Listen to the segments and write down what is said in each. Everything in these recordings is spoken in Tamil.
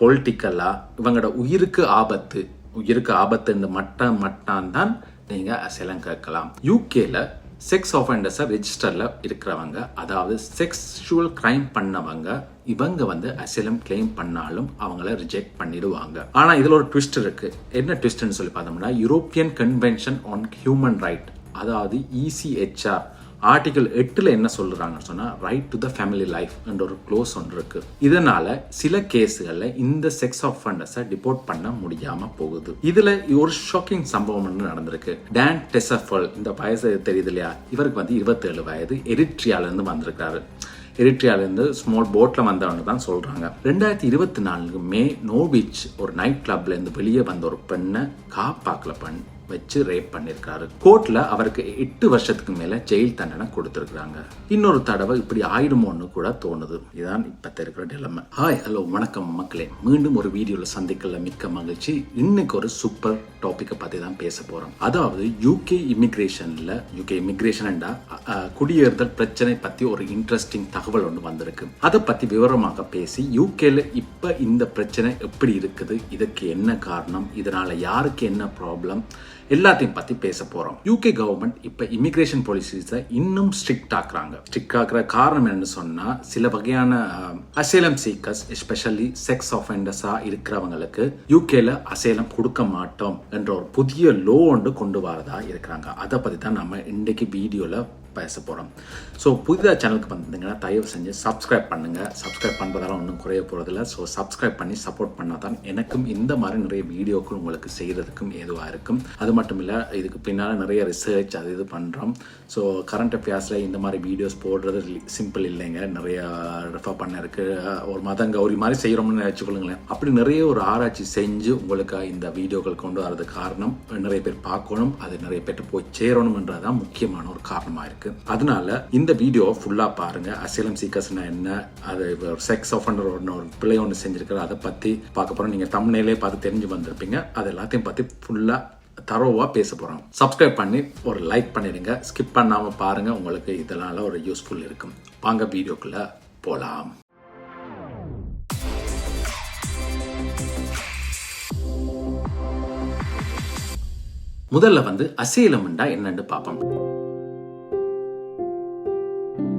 பொலிட்டிக்கலாக இவங்களோட உயிருக்கு ஆபத்து உயிருக்கு ஆபத்துன்னு மட்டம் மட்டான் தான் நீங்கள் அசைலம் கேட்கலாம். யூகேல செக்ஸ் ஆஃபெண்டர்ஸை ரெஜிஸ்டரில் இருக்கிறவங்க அதாவது செக்ஷுவல் கிரைம் பண்ணவங்க இவங்க வந்து அசிலம் கிளைம் பண்ணாலும் அவங்கள ரிஜெக்ட் பண்ணிடுவாங்க. ஆனால் இதில் ஒரு ட்விஸ்ட் இருக்கு. என்ன ட்விஸ்ட்னு சொல்லி பார்த்தோம்னா European convention on human right அதாவது இசிஹெச்ஆர் ஆர்டிகல் எட்டில் என்ன சொல்கிறாங்கன்னு சொன்னால் right to the family life என்ற ஒரு க்ளோஸ் ஒன்று இருக்குது இதனால் சில கேஸுகளில் இந்த செக்ஸ் ஆஃபண்டர்ஸை டிபோர்ட் பண்ண முடியாமல் போகுது. இதில் ஒரு ஷாக்கிங் சம்பவம் ஒன்று நடந்திருக்கு. டேன் டெசஃபல் இந்த வயசு தெரியுது இல்லையா? இவருக்கு வந்து இருபத்தேழு வயது. எரிட்ரியாலேருந்து வந்திருக்காரு எரிட்ரியாலேருந்து ஸ்மால் போட்டில் வந்தவங்க தான் சொல்கிறாங்க ரெண்டாயிரத்தி இருபத்தி நாலு மே நோவிச் ஒரு நைட் கிளப்லேருந்து வெளியே வந்த ஒரு பெண்ணை காப்பாக்கில் பெண். வச்சு ரேப் பண்ணியிருக்காரு கோர்ட்ல அவருக்கு எட்டு வருஷத்துக்கு மேல ஜெயில் தண்டனை கொடுத்துருக்காங்க இன்னொரு தடவை இப்படி ஆயிடுமோன்னு கூட தோணுது. இதுதான் இப்ப இருக்கிற நிலைமை ஹாய் ஹலோ வணக்கம் மக்களே. மீண்டும் ஒரு வீடியோல சந்திக்கல. மிக்க மகிழ்ச்சி. இன்னைக்கு ஒரு சூப்பர் டாபிக்கை பத்தி தான் பேச போறோம். அதாவது யூகே இமிகிரேஷன்ல யூகே இமிக்ரேஷன்டா குடியேறுதல் பிரச்சனை பத்தி ஒரு இன்ட்ரெஸ்டிங் தகவல் ஒன்று வந்திருக்கு. அதை பத்தி விவரமாக பேசி யூகேல இப்ப இந்த பிரச்சனை எப்படி இருக்குது? இதுக்கு என்ன காரணம்? இதனால யாருக்கு என்ன ப்ராப்ளம் எல்லாத்தையும் பற்றி பேச போகிறோம் யூகே கவர்மெண்ட் இப்போ இமிக்ரேஷன் பாலிசிஸை இன்னும் ஸ்ட்ரிக்ட் ஆக்குறாங்க. ஸ்ட்ரிக்ட் ஆக்குற காரணம் என்னன்னு சொன்னால் சில வகையான அசேலம் சீக்கர்ஸ் எஸ்பெஷலி செக்ஸ் ஆஃபெண்டர்ஸா இருக்கிறவங்களுக்கு யூகேல அசேலம் கொடுக்க மாட்டோம் என்ற ஒரு புதிய லோ ஒன்று கொண்டு வரதா இருக்கிறாங்க. அதை பற்றி தான் நம்ம இன்றைக்கு வீடியோவில் பேச போகிறோம் ஸோ புதிதாக சேனலுக்கு வந்தீங்கன்னா தயவு செஞ்சு சப்ஸ்கிரைப் பண்ணுங்கள் சப்ஸ்கிரைப் பண்ணுறதால ஒன்றும் குறைய போகிறதில்ல ஸோ சப்ஸ்கிரைப் பண்ணி சப்போர்ட் பண்ணால் தான் எனக்கும் இந்த மாதிரி நிறைய வீடியோக்கள் உங்களுக்கு செய்கிறதுக்கும் ஏதுவாக இருக்கும். அது மட்டும் இல்லை இதுக்கு பின்னால் நிறைய ரிசர்ச் அது இது பண்ணுறோம் ஸோ கரண்ட் அஃபேர்ஸில் இந்த மாதிரி வீடியோஸ் போடுறது சிம்பிள் இல்லைங்க. நிறைய ரெஃபர் பண்ண இருக்கு ஒரு மதங்க ஒரு மாதிரி செய்கிறோம்னு வச்சுக்கொள்ளுங்களேன் அப்படி நிறைய ஒரு ஆராய்ச்சி செஞ்சு உங்களுக்கு இந்த வீடியோக்கள் கொண்டு வரது காரணம் நிறைய பேர் பார்க்கணும் அது நிறைய பேர்ட்ட போய் சேரணும்ன்றதான் முக்கியமான ஒரு காரணமாக இருக்குது இருக்கு. அதனால இந்த வீடியோ ஃபுல்லா பாருங்க. அசைலம் சீக்கர்ஸ்னா என்ன? அது செக்ஸ் ஆஃபண்டர் ஒன்று ஒரு பிள்ளை ஒன்று செஞ்சிருக்கிற அதை பத்தி பார்க்க போறோம். நீங்க தமிழ்நிலையே பார்த்து தெரிஞ்சு வந்திருப்பீங்க. அது எல்லாத்தையும் பத்தி ஃபுல்லா தரோவா பேச போறோம். சப்ஸ்கிரைப் பண்ணி ஒரு லைக் பண்ணிடுங்க. ஸ்கிப் பண்ணாம பாருங்க. உங்களுக்கு இதனால ஒரு யூஸ்ஃபுல் இருக்கும். வாங்க வீடியோக்குள்ள போலாம். முதல்ல வந்து அசேலம்ண்டா என்னன்னு பார்ப்போம்.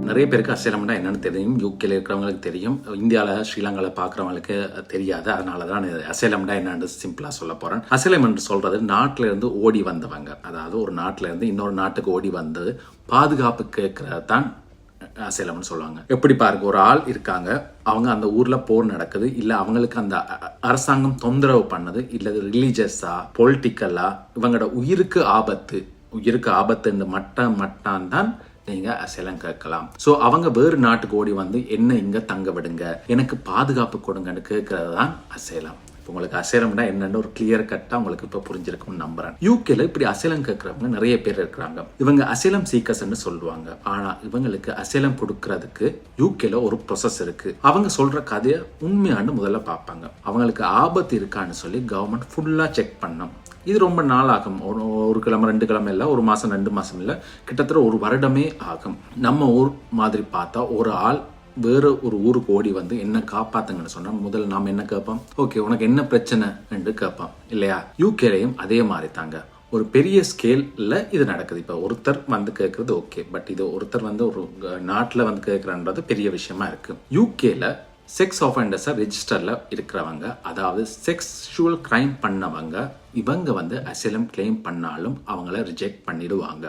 நிறைய பேருக்கு அசைலம்னா என்னென்னு தெரியும். யூகேல இருக்கிறவங்களுக்கு தெரியும். இந்தியாவில் ஸ்ரீலங்காவில் பார்க்குறவங்களுக்கு தெரியாது. அதனால தான் அசைலம்னா என்னன்னு சிம்பிளாக சொல்ல போகிறேன் அசைலம் என்று சொல்கிறது நாட்டிலேருந்து ஓடி வந்தவங்க. அதாவது ஒரு நாட்டிலேருந்து இன்னொரு நாட்டுக்கு ஓடி வந்து பாதுகாப்பு கேட்கறது தான் அசைலம்னு சொல்லுவாங்க. எப்படி பாருங்க ஒரு ஆள் இருக்காங்க. அவங்க அந்த ஊர்ல போர் நடக்குது. இல்ல அவங்களுக்கு அந்த அரசாங்கம் தொந்தரவு பண்ணது. இல்ல ரிலீஜியஸா பொலிட்டிக்கலா இவங்களோட உயிருக்கு ஆபத்து. உயிருக்கு ஆபத்துன்னு மட்டம் மட்டான் தான் நீங்கள் அசைலம் கேட்கலாம். ஸோ அவங்க வேறு நாட்டுக்கு ஓடி வந்து என்ன இங்கே தங்க விடுங்க? எனக்கு பாதுகாப்பு கொடுங்கன்னு கேட்கறது தான் அசைலம் உங்களுக்கு அசைலம்னா என்னென்னு ஒரு கிளியர் கட்டா உங்களுக்கு இப்போ புரிஞ்சிருக்கும்னு நம்புறேன். யூகேல இப்படி அசைலம் கேட்குறவங்க நிறைய பேர் இருக்கிறாங்க. இவங்க அசைலம் சீக்கர்ஸ்ன்னு சொல்லுவாங்க. ஆனால் இவங்களுக்கு அசைலம் கொடுக்கறதுக்கு யூகேல ஒரு ப்ரொசஸ் இருக்கு. அவங்க சொல்ற கதையை உண்மையானு முதல்ல பார்ப்பாங்க. அவங்களுக்கு ஆபத்து இருக்கான்னு சொல்லி கவர்மெண்ட் ஃபுல்லாக செக் பண்ணும். இது ரொம்ப நாள் ஆகும் ஒரு ஒரு கிழமை ரெண்டு கிழமை இல்லை ஒரு மாதம் ரெண்டு மாதம் இல்லை. கிட்டத்தட்ட ஒரு வருடமே ஆகும். நம்ம ஊர் மாதிரி பார்த்தா ஒரு ஆள் வேறு ஒரு ஊருக்கு ஓடி வந்து என்ன காப்பாத்துங்கன்னு சொன்னால் முதல்ல நாம் என்ன கேட்போம்? ஓகே உனக்கு என்ன பிரச்சனை? என்று கேட்போம். இல்லையா? யூகேலையும் அதே மாதிரி தாங்க. ஒரு பெரிய ஸ்கேலில் இது நடக்குது. இப்போ ஒருத்தர் வந்து கேட்குறது ஓகே பட் இது ஒருத்தர் வந்து ஒரு நாட்டில் வந்து கேட்கறன்றது பெரிய விஷயமா இருக்குது யூகேல செக்ஸ் ஆஃபெண்டர்ஸை ரிஜிஸ்டரில் இருக்கிறவங்க அதாவது செக்ஷுவல் க்ரைம் பண்ணவங்க இவங்க வந்து அசிலம் கிளைம் பண்ணாலும் அவங்கள ரிஜெக்ட் பண்ணிடுவாங்க.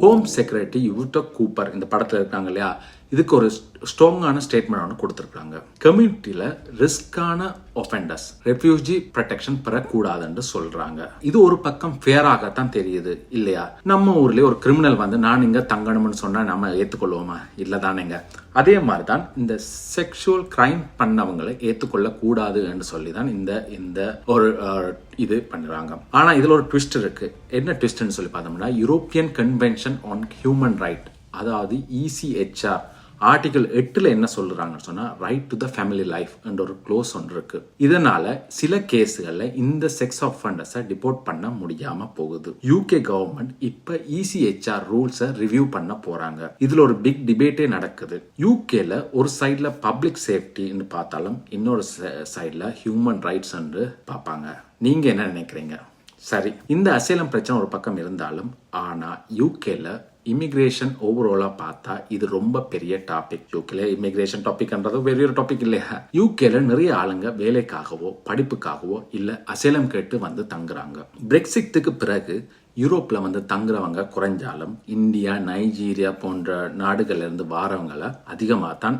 ஹோம் செக்ரட்டரி யூட்டோ கூப்பர் இந்த படத்தில் இருக்காங்க இல்லையா? இதுக்கு ஒரு ஸ்ட்ராங்கான ஸ்டேட்மெண்ட் ஒன்று கொடுத்துருக்காங்க கம்யூனிட்டியில் ரிஸ்கான ஒஃபெண்டர்ஸ் ரெஃப்யூஜி ப்ரொடெக்ஷன் பெறக்கூடாதுன்னு சொல்கிறாங்க இது ஒரு பக்கம் ஃபேராகத்தான் தெரியுது இல்லையா? நம்ம ஊர்லேயே ஒரு கிரிமினல் வந்து நான் இங்கே தங்கணும்னு சொன்னால் நம்ம ஏற்றுக்கொள்வோமா இல்லை தானேங்க அதே மாதிரி தான் இந்த செக்ஷுவல் கிரைம் பண்ணவங்களை ஏற்றுக்கொள்ளக்கூடாது கூடாதுன்னு சொல்லி தான் இந்த இந்த ஒரு இது பண்ணுறாங்க ஆனால் இதில் ஒரு ட்விஸ்ட் இருக்குது என்ன ட்விஸ்ட்னு சொல்லி பார்த்தோம்னா European convention on human right அதாவது இசிஹெச்ஆர் ஆர்டிகல் எட்டில் என்ன சொல்கிறாங்கன்னு சொன்னால் right to the family life என்ற ஒரு க்ளோஸ் ஒன்று இருக்குது இதனால் சில கேஸுகளில் இந்த செக்ஸ் ஆஃபண்டர்ஸை டிபோர்ட் பண்ண முடியாமல் போகுது. யூகே கவர்மெண்ட் இப்போ இசிஹெச்ஆர் ரூல்ஸை ரிவ்யூ பண்ண போகிறாங்க இதில் ஒரு பிக் டிபேட்டே நடக்குது. யூகேல ஒரு சைடில் பப்ளிக் சேஃப்டின்னு பார்த்தாலும் இன்னொரு சைடில் ஹியூமன் ரைட்ஸ் என்று பார்ப்பாங்க. நீங்கள் என்ன நினைக்கிறீங்க? சரி இந்த அசேலம் பிரச்சனை ஒரு பக்கம் இருந்தாலும் ஆனால் யூகேல இமிக்ரேஷன் ஓவராலா பார்த்தா இது ரொம்ப பெரிய டாபிக் யூகேல இமிக்ரேஷன் டாபிக்ன்றது பெரிய ஒரு டாபிக் இல்லையா? யூகேல நிறைய ஆளுங்க வேலைக்காகவோ படிப்புக்காகவோ இல்லை அசேலம் கேட்டு வந்து தங்குறாங்க. பிரெக்சிட்டுக்கு பிறகு யூரோப்பில் வந்து தங்குறவங்க குறைஞ்சாலும் இந்தியா நைஜீரியா போன்ற நாடுகள்லேருந்து வாரவங்களை அதிகமாக தான்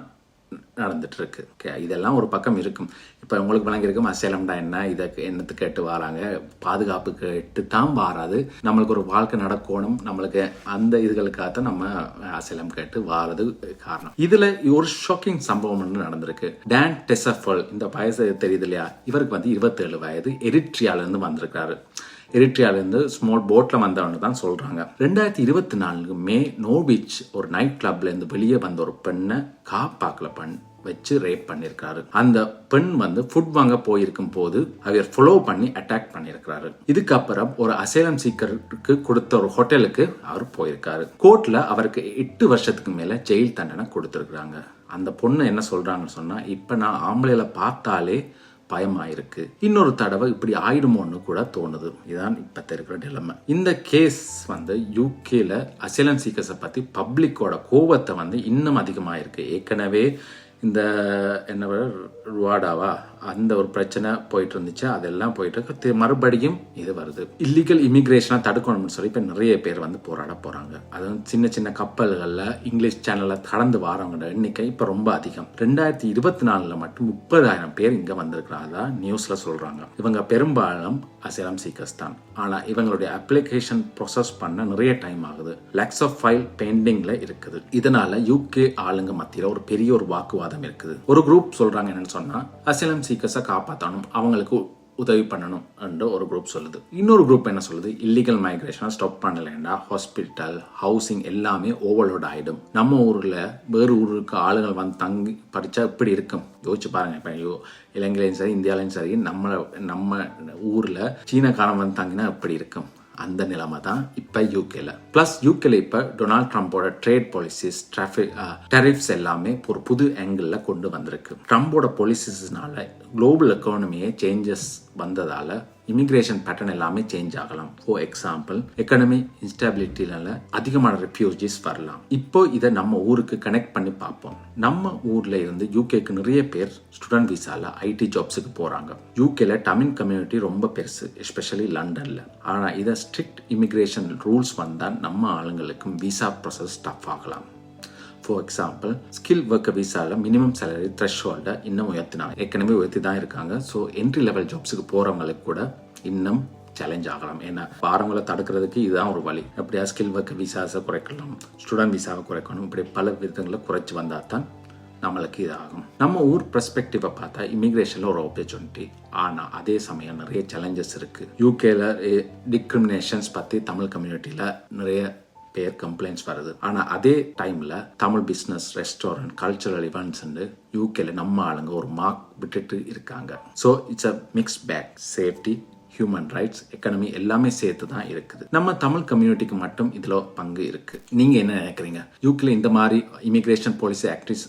நடந்துட்டு இருக்கு இதெல்லாம் ஒரு பக்கம் இருக்கும். இப்போ உங்களுக்கு விளங்கியிருக்கும் அசேலம்டா என்ன? இதை என்னத்து கேட்டு வராங்க? பாதுகாப்பு கேட்டு தான் வாராது. நம்மளுக்கு ஒரு வாழ்க்கை நடக்கணும். நம்மளுக்கு அந்த இதுகளுக்காக தான் நம்ம அசேலம் கேட்டு வாரது காரணம். இதுல ஒரு ஷாக்கிங் சம்பவம் ஒன்று நடந்திருக்கு. டேன் டெசஃபல் இந்த வயசு தெரியுது இல்லையா? இவருக்கு வந்து இருபத்தேழு வயது. எரிட்ரியால இருந்து வந்திருக்காரு. எரிட்ரியாவிலிருந்து ஸ்மால் போட்டில் வந்தவன்னு தான் சொல்கிறாங்க ரெண்டாயிரத்தி இருபத்தி நான்கு மே நோபிச் ஒரு நைட் கிளப்லேருந்து வெளியே வந்த ஒரு பெண்ணை காப்பாக்கில் பண் வச்சு ரேப் பண்ணியிருக்காரு அந்த பெண் வந்து ஃபுட் வாங்க போயிருக்கும் போது அவர் ஃபாலோ பண்ணி அட்டாக் பண்ணியிருக்கிறாரு இதுக்கப்புறம் ஒரு அசேலம் சீக்கருக்கு கொடுத்த ஒரு ஹோட்டலுக்கு அவர் போயிருக்காரு. கோர்ட்ல அவருக்கு எட்டு வருஷத்துக்கு மேல ஜெயில் தண்டனை கொடுத்துருக்குறாங்க. அந்த பொண்ணு என்ன சொல்றாங்கன்னு சொன்னா இப்ப நான் ஆம்பளையில பார்த்தாலே பயமாயிருக்கு. இன்னொரு தடவை இப்படி ஆயிடுமோன்னு கூட தோணுது. இதுதான் இப்போ இருக்கிற நிலைமை இந்த கேஸ் வந்து யூகேல அசிலன் சீக்கர்ஸை பற்றி பப்ளிக்கோட கோபத்தை வந்து இன்னும் அதிகமாயிருக்கு. ஏற்கனவே இந்த என்ன ருவாடாவா? அந்த ஒரு பிரச்சனை போயிட்டு இருந்துச்சு அதெல்லாம் போயிட்டு இருக்கு மறுபடியும் இது வருது. இல்லீகல் இமிகிரேஷனை தடுக்கணும்னு சொல்லி இப்போ நிறைய பேர் வந்து போராட போறாங்க. அதுவும் சின்ன சின்ன கப்பல்களில் இங்கிலீஷ் சேனல்ல கடந்து வரவங்களோட எண்ணிக்கை இப்போ ரொம்ப அதிகம். ரெண்டாயிரத்தி இருபத்தி நாலுல மட்டும் முப்பதாயிரம் பேர் இங்க வந்திருக்கிறாங்க. நியூஸ்ல சொல்றாங்க. இவங்க பெரும்பாலும் அசைலம் சீக்கர்ஸ் தான். ஆனா இவங்களுடைய அப்ளிகேஷன் ப்ரொசஸ் பண்ண நிறைய டைம் ஆகுது. லக்ஸ் ஆஃப் ஃபைல் பெண்டிங்ல இருக்குது. இதனால யூகே ஆளுங்க மத்தியில் ஒரு பெரிய ஒரு வாக்குவாதம் இருக்குது. ஒரு குரூப் சொல்றாங்க என்னன்னு சொன்னா அசைலம் சீக்கர்ஸை காப்பாற்றணும் அவங்களுக்கு உதவி பண்ணணும் என்று ஒரு குரூப் சொல்லுது. இன்னொரு குரூப் என்ன சொல்லுது? இல்லீகல் மைக்ரேஷனை ஸ்டாப் பண்ணலேண்டா. ஹாஸ்பிட்டல் ஹவுசிங் எல்லாமே ஓவர்லோட் ஆகிடும் நம்ம ஊரில் வேறு ஊருக்கு ஆளுங்கள் வந்து தங்கி படித்தா இப்படி இருக்கும். யோசிச்சு பாருங்கள் இப்போ ஐயோ இலங்கையிலையும் சரி இந்தியாலையும் சரி நம்ம நம்ம ஊரில் சீனக்காரன் வந்து தங்கினா இப்படி இருக்கும். அந்த நிலைமை தான் இப்போ யூகேல ப்ளஸ் யூகேல இப்போ டொனால்ட் ட்ரம்ப்போட ட்ரேட் பாலிசிஸ் டிராஃபிக் டெரிஃப்ஸ் எல்லாமே ஒரு புது ஆங்கிளில் கொண்டு வந்திருக்கு. ட்ரம்போட பாலிசிஸ்னால குளோபல் எக்கானமியே சேஞ்சஸ் வந்ததால் இமிக்ரேஷன் பேட்டர்ன் எல்லாமே சேஞ்ச் ஆகலாம். ஃபார் எக்ஸாம்பிள் எக்கனமி இன்ஸ்டாபிலிட்டினால அதிகமான ரெஃப்யூஜிஸ் வரலாம். இப்போ இதை நம்ம ஊருக்கு கனெக்ட் பண்ணி பார்ப்போம். நம்ம ஊர்ல இருந்து யூகேக்கு நிறைய பேர் ஸ்டூடெண்ட் விசால ஐடி ஜாப்ஸுக்கு போறாங்க. யூகேல தமிழ் கம்யூனிட்டி ரொம்ப பெருசு எஸ்பெஷலி லண்டன்ல ஆனா இதை ஸ்ட்ரிக்ட் இமிக்ரேஷன் ரூல்ஸ் வந்தால் நம்ம ஆளுங்களுக்கும் விசா ப்ராசஸ் டஃப் ஆகலாம். ஃபார் எக்ஸாம்பிள் ஸ்கில் ஒர்க்கர் விசாவில் மினிமம் சேலரி த்ரெஷ்ஹோல்டை இன்னும் உயர்த்தினாங்க. ஏற்கனவே உயர்த்தி தான் இருக்காங்க ஸோ என்ட்ரி லெவல் ஜாப்ஸுக்கு போகிறவங்களுக்கு கூட இன்னும் சேலஞ்ச் ஆகலாம். ஏன்னா பாரங்களை தடுக்கிறதுக்கு இதுதான் ஒரு வழி. அப்படியா ஸ்கில் ஒர்க்கர் விசாஸை குறைக்கலாம் ஸ்டூடெண்ட் விசாவை குறைக்கணும் இப்படி பல விதங்களை குறைச்சி வந்தால் தான் நம்மளுக்கு இதாகும். நம்ம ஊர் பெர்ஸ்பெக்டிவை பார்த்தா இமிக்ரேஷனில் ஒரு ஆப்பர்ச்சுனிட்டி ஆனால் அதே சமயம் நிறைய சேலஞ்சஸ் இருக்குது யூகேல டிஸ்கிரிமினேஷன்ஸ் பற்றி தமிழ் கம்யூனிட்டியில் நிறைய பேர் கம்ப்ளைண்ட்ஸ் வருது ஆனால் அதே டைமில் தமிழ் பிஸ்னஸ் ரெஸ்டாரண்ட் கல்ச்சரல் இவெண்ட்ஸ்ன்னு யூகேல நம்ம ஆளுங்க ஒரு மார்க் விட்டுட்டு இருக்காங்க. So it's a mix bag safety human rights economy எல்லாமே சேர்த்து தான் இருக்குது. நம்ம தமிழ் கம்யூனிட்டிக்கு மட்டும் இதில் பங்கு இருக்குது நீங்கள் என்ன நினைக்கிறீங்க? யூகேல இந்த மாதிரி இமிக்ரேஷன் பாலிசி ஆக்டிஸ்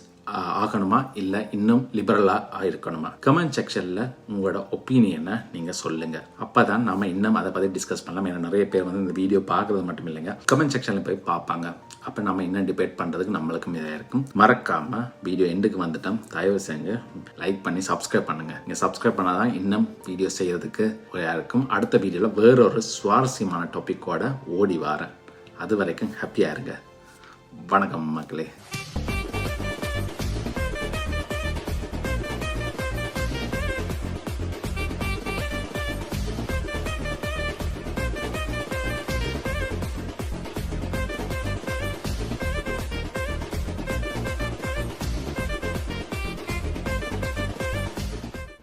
ஆகணுமா? இல்லை இன்னும் லிபரலாக இருக்கணுமா கமெண்ட் செக்ஷனில் உங்களோட ஒப்பீனியனை நீங்கள் சொல்லுங்கள் அப்போ தான் நம்ம இன்னும் அதை பற்றி டிஸ்கஸ் பண்ணலாம். ஏன்னா நிறைய பேர் வந்து இந்த வீடியோ பார்க்குறது மட்டும் இல்லைங்க. கமெண்ட் செக்ஷனில் போய் பார்ப்பாங்க. அப்போ நம்ம இன்னும் டிபேட் பண்ணுறதுக்கு நம்மளுக்கும் இதாக இருக்கும். மறக்காமல் வீடியோ எண்டுக்கு வந்துட்டோம். தயவு செஞ்சு லைக் பண்ணி சப்ஸ்கிரைப் பண்ணுங்க. நீங்கள் சப்ஸ்கிரைப் பண்ணாதான் இன்னும் வீடியோ செய்கிறதுக்கு இருக்கும். அடுத்த வீடியோவில் வேறொரு சுவாரஸ்யமான டாப்பிக்கோட ஓடி வாரேன். அது வரைக்கும் ஹாப்பியாக இருங்க. வணக்கம் மக்களே.